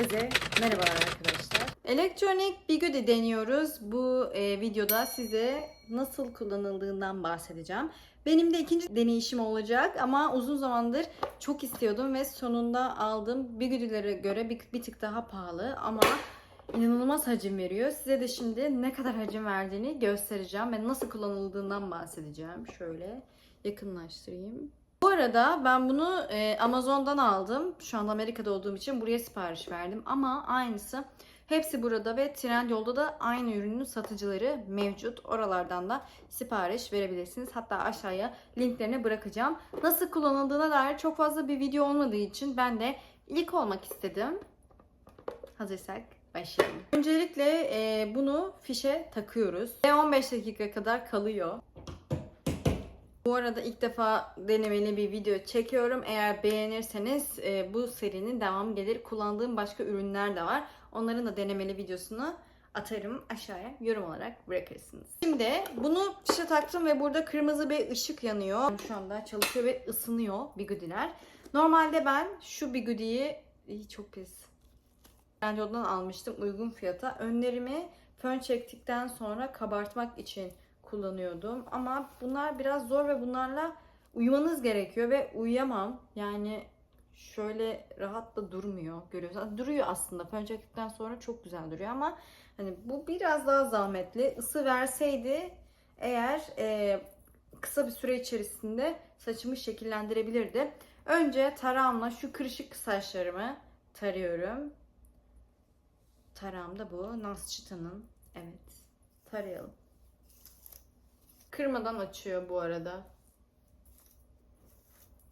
Herkese merhabalar arkadaşlar. Elektronik bigudi deniyoruz. Bu e, videoda size nasıl kullanıldığından bahsedeceğim. Benim de ikinci deneyişim olacak ama uzun zamandır çok istiyordum ve sonunda aldım. Bigudilere göre bir, bir tık daha pahalı ama inanılmaz hacim veriyor. Size de şimdi ne kadar hacim verdiğini göstereceğim ve nasıl kullanıldığından bahsedeceğim. Şöyle yakınlaştırayım. Bu arada ben bunu e, Amazon'dan aldım. Şu anda Amerika'da olduğum için buraya sipariş verdim. Ama aynısı hepsi burada ve Trendyol'da da aynı ürünün satıcıları mevcut. Oralardan da sipariş verebilirsiniz. Hatta aşağıya linklerini bırakacağım. Nasıl kullanıldığına dair çok fazla bir video olmadığı için ben de ilk olmak istedim. Hazırsak başlayalım. Öncelikle e, bunu fişe takıyoruz. Ve 15 dakika kadar kalıyor. Bu arada ilk defa denemeli bir video çekiyorum. Eğer beğenirseniz e, bu serinin devamı gelir. Kullandığım başka ürünler de var. Onların da denemeli videosunu atarım aşağıya yorum olarak bırakırsınız. Şimdi bunu fişe taktım ve burada kırmızı bir ışık yanıyor. Şu anda çalışıyor ve ısınıyor bigudiler. Normalde ben şu bigudiyi İyi, çok pis. Trendyol'dan almıştım uygun fiyata. Önlerimi fön çektikten sonra kabartmak için kullanıyordum. Ama bunlar biraz zor ve bunlarla uyumanız gerekiyor ve uyuyamam. Yani şöyle rahat da durmuyor görüyorsunuz. Duruyor aslında. Fön çektikten sonra çok güzel duruyor ama hani bu biraz daha zahmetli. Isı verseydi eğer e, kısa bir süre içerisinde saçımı şekillendirebilirdi. Önce tarağımla şu kırışık saçlarımı tarıyorum. Tarağım da bu. Naz Çıta'nın. Evet. Tarayalım. Kırmadan açıyor bu arada.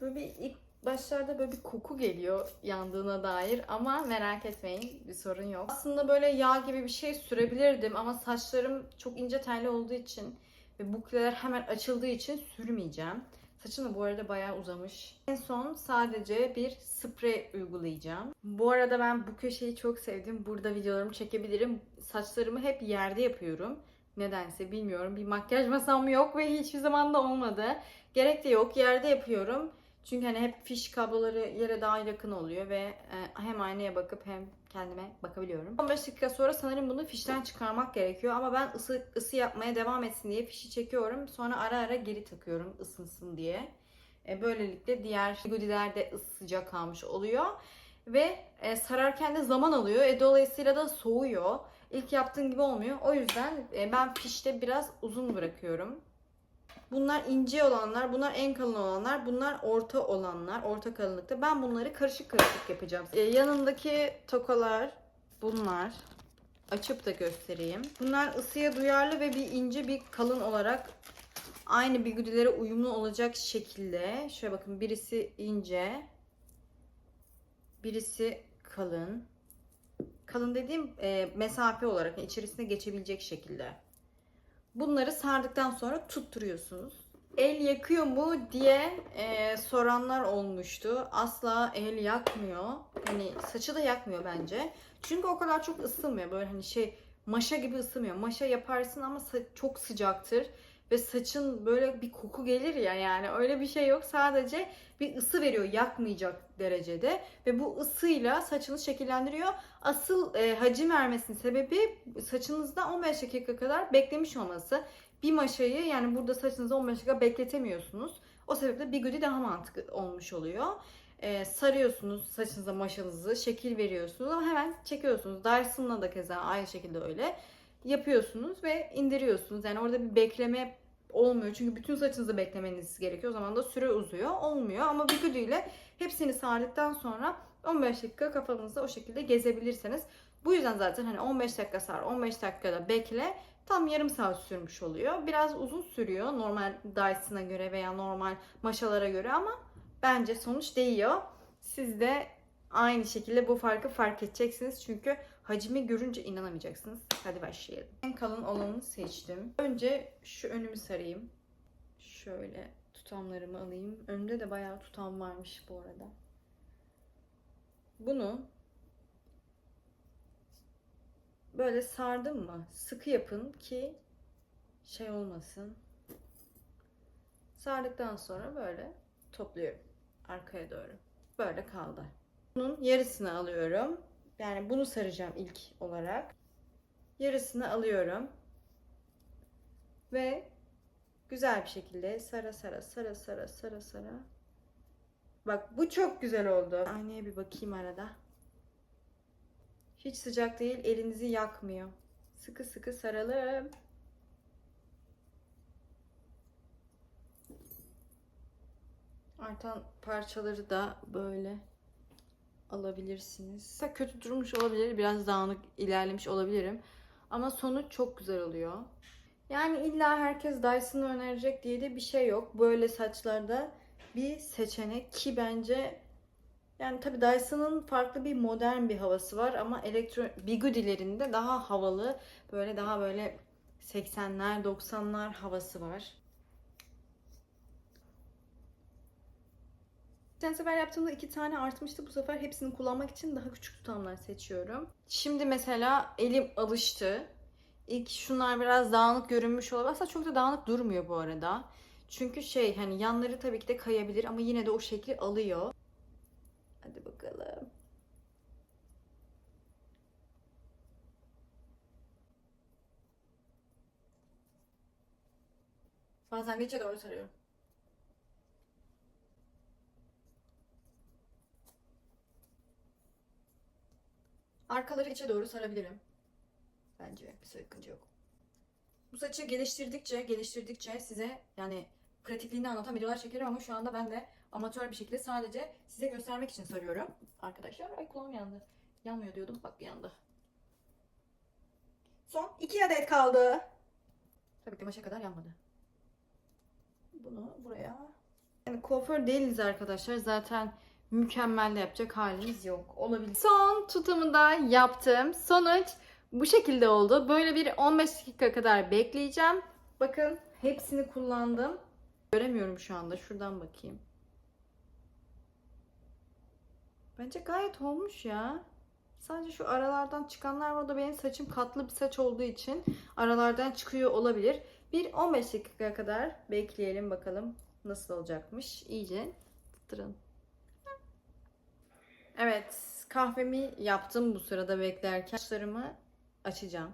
Böyle bir ilk başlarda böyle bir koku geliyor yandığına dair ama merak etmeyin bir sorun yok. Aslında böyle yağ gibi bir şey sürebilirdim ama saçlarım çok ince telli olduğu için ve bukleler hemen açıldığı için sürmeyeceğim. Saçım da bu arada bayağı uzamış. En son sadece bir sprey uygulayacağım. Bu arada ben bu köşeyi çok sevdim. Burada videolarımı çekebilirim. Saçlarımı hep yerde yapıyorum. Nedense bilmiyorum. Bir makyaj masam yok ve hiçbir zaman da olmadı. Gerek de yok. Yerde yapıyorum. Çünkü hani hep fiş kabloları yere daha yakın oluyor ve e, hem aynaya bakıp hem kendime bakabiliyorum. 15 dakika sonra sanırım bunu fişten çıkarmak gerekiyor ama ben ısı, ısı yapmaya devam etsin diye fişi çekiyorum. Sonra ara ara geri takıyorum ısınsın diye. E, böylelikle diğer bigudiler de sıcak kalmış oluyor. Ve e, sararken de zaman alıyor. E, dolayısıyla da soğuyor. İlk yaptığım gibi olmuyor. O yüzden e, ben fişte biraz uzun bırakıyorum. Bunlar ince olanlar, bunlar en kalın olanlar, bunlar orta olanlar, orta kalınlıkta. Ben bunları karışık karışık yapacağım. Ee, yanındaki tokalar bunlar. Açıp da göstereyim. Bunlar ısıya duyarlı ve bir ince bir kalın olarak aynı bigudilere uyumlu olacak şekilde. Şöyle bakın birisi ince, birisi kalın. Kalın dediğim e, mesafe olarak içerisine geçebilecek şekilde. Bunları sardıktan sonra tutturuyorsunuz. El yakıyor mu diye e, soranlar olmuştu. Asla el yakmıyor. Hani saçı da yakmıyor bence. Çünkü o kadar çok ısınmıyor. Böyle hani şey maşa gibi ısınmıyor. Maşa yaparsın ama çok sıcaktır. Ve saçın böyle bir koku gelir ya yani öyle bir şey yok. Sadece bir ısı veriyor yakmayacak derecede. Ve bu ısıyla saçını şekillendiriyor. Asıl e, hacim vermesinin sebebi saçınızda 15 dakika kadar beklemiş olması. Bir maşayı yani burada saçınızda 15 dakika bekletemiyorsunuz. O sebeple bigudi daha mantıklı olmuş oluyor. E, sarıyorsunuz saçınıza maşanızı, şekil veriyorsunuz ama hemen çekiyorsunuz. Dyson'la da keza aynı şekilde öyle yapıyorsunuz ve indiriyorsunuz. Yani orada bir bekleme olmuyor. Çünkü bütün saçınızı beklemeniz gerekiyor. O zaman da süre uzuyor. Olmuyor ama bigudi ile hepsini sardıktan sonra 15 dakika kafanızda o şekilde gezebilirsiniz. Bu yüzden zaten hani 15 dakika sar, 15 dakikada bekle tam yarım saat sürmüş oluyor. Biraz uzun sürüyor normal Dyson'a göre veya normal maşalara göre ama bence sonuç değiyor. Siz de aynı şekilde bu farkı fark edeceksiniz. Çünkü hacmi görünce inanamayacaksınız. Hadi başlayalım. En kalın olanını seçtim. Önce şu önümü sarayım. Şöyle tutamlarımı alayım. Önümde de bayağı tutam varmış bu arada. Bunu böyle sardım mı sıkı yapın ki şey olmasın. Sardıktan sonra böyle topluyorum arkaya doğru. Böyle kaldı. Bunun yarısını alıyorum. Yani bunu saracağım ilk olarak. Yarısını alıyorum. Ve güzel bir şekilde sara sara sara sara sara sara. Bak bu çok güzel oldu. Aynaya bir bakayım arada. Hiç sıcak değil, elinizi yakmıyor. Sıkı sıkı saralım. Artan parçaları da böyle alabilirsiniz. Kötü durmuş olabilir, biraz dağınık ilerlemiş olabilirim. Ama sonuç çok güzel oluyor. Yani illa herkes Dyson'ı önerecek diye de bir şey yok. Böyle saçlarda bir seçenek ki bence yani tabii Dyson'ın farklı bir modern bir havası var ama elektro Bigoodi'lerinde daha havalı, böyle daha böyle 80'ler, 90'lar havası var. Geçen sefer yaptığımda iki tane artmıştı. Bu sefer hepsini kullanmak için daha küçük tutamlar seçiyorum. Şimdi mesela elim alıştı. İlk şunlar biraz dağınık görünmüş olabilir. Aslında çok da dağınık durmuyor bu arada. Çünkü şey hani yanları tabii ki de kayabilir ama yine de o şekli alıyor. Hadi bakalım. Bazen de içe doğru sarıyorum. Arkaları içe doğru sarabilirim. Bence bir sakınca yok. Bu saçı geliştirdikçe, geliştirdikçe size yani pratikliğini anlatan videolar çekerim ama şu anda ben de amatör bir şekilde sadece size göstermek için sarıyorum. Arkadaşlar, ay kulağım yandı. Yanmıyor diyordum, bak yandı. Son iki adet kaldı. Tabii ki maşa kadar yanmadı. Bunu buraya. Yani kuaför değiliz arkadaşlar. Zaten mükemmel de yapacak halimiz yok. Olabilir. Son tutumu da yaptım. Sonuç bu şekilde oldu. Böyle bir 15 dakika kadar bekleyeceğim. Bakın hepsini kullandım. Göremiyorum şu anda. Şuradan bakayım. Bence gayet olmuş ya. Sadece şu aralardan çıkanlar var. Da benim saçım katlı bir saç olduğu için aralardan çıkıyor olabilir. Bir 15 dakika kadar bekleyelim bakalım nasıl olacakmış. İyice tutturun. Evet, kahvemi yaptım bu sırada beklerken. Saçlarımı açacağım.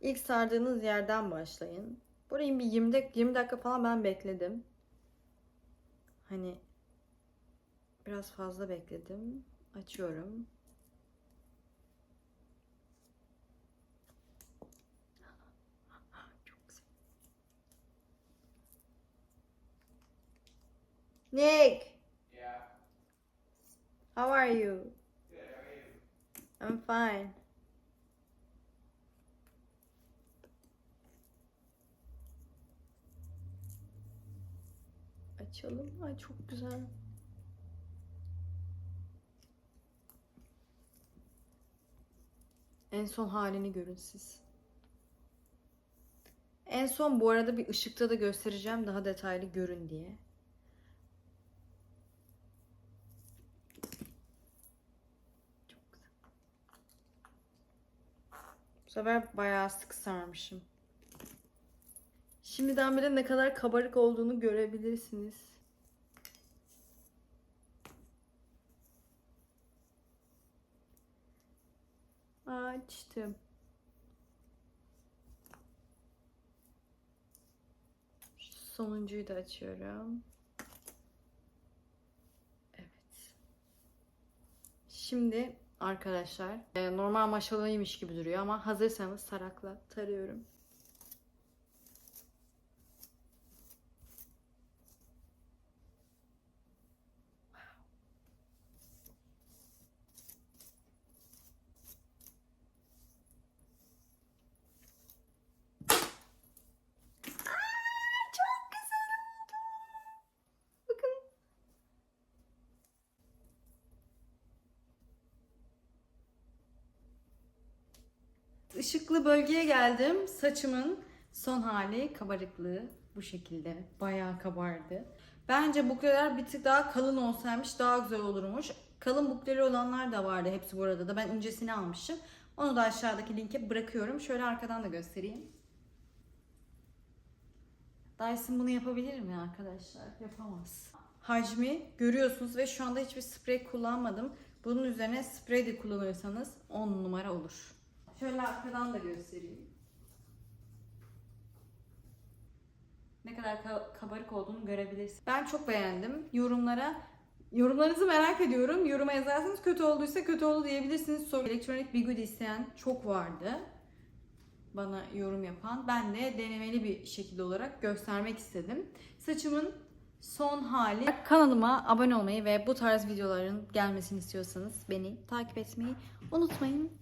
İlk sardığınız yerden başlayın. Burayı bir 20 dakika, 20 dakika falan ben bekledim. Hani biraz fazla bekledim. Açıyorum. Nick. How are you? Good. How are you? I'm fine. Açalım. Ay çok güzel. En son halini görün siz. En son bu arada bir ışıkta da göstereceğim daha detaylı görün diye. Çok güzel. Bu sefer bayağı sık sarmışım. Şimdiden bile ne kadar kabarık olduğunu görebilirsiniz. Açtım. Sonuncuyu da açıyorum. Evet. Şimdi arkadaşlar e, normal maşalıymış gibi duruyor ama hazırsanız sarakla tarıyorum. Çok güzel oldu. Bakın. Işıklı bölgeye geldim. Saçımın son hali kabarıklığı bu şekilde. Bayağı kabardı. Bence bukleler bir tık daha kalın olsaymış daha güzel olurmuş. Kalın bukleri olanlar da vardı hepsi burada da. Ben incesini almışım. Onu da aşağıdaki linke bırakıyorum. Şöyle arkadan da göstereyim. Dyson bunu yapabilir mi arkadaşlar? Yapamaz. Hacmi görüyorsunuz ve şu anda hiçbir sprey kullanmadım. Bunun üzerine sprey de kullanırsanız 10 numara olur. Şöyle arkadan da göstereyim. Ne kadar ka- kabarık olduğunu görebilirsiniz. Ben çok beğendim. Yorumlara Yorumlarınızı merak ediyorum. Yoruma yazarsanız kötü olduysa kötü oldu diyebilirsiniz. Sonra elektronik bir isteyen çok vardı. Bana yorum yapan. Ben de denemeli bir şekilde olarak göstermek istedim. Saçımın son hali. Kanalıma abone olmayı ve bu tarz videoların gelmesini istiyorsanız beni takip etmeyi unutmayın.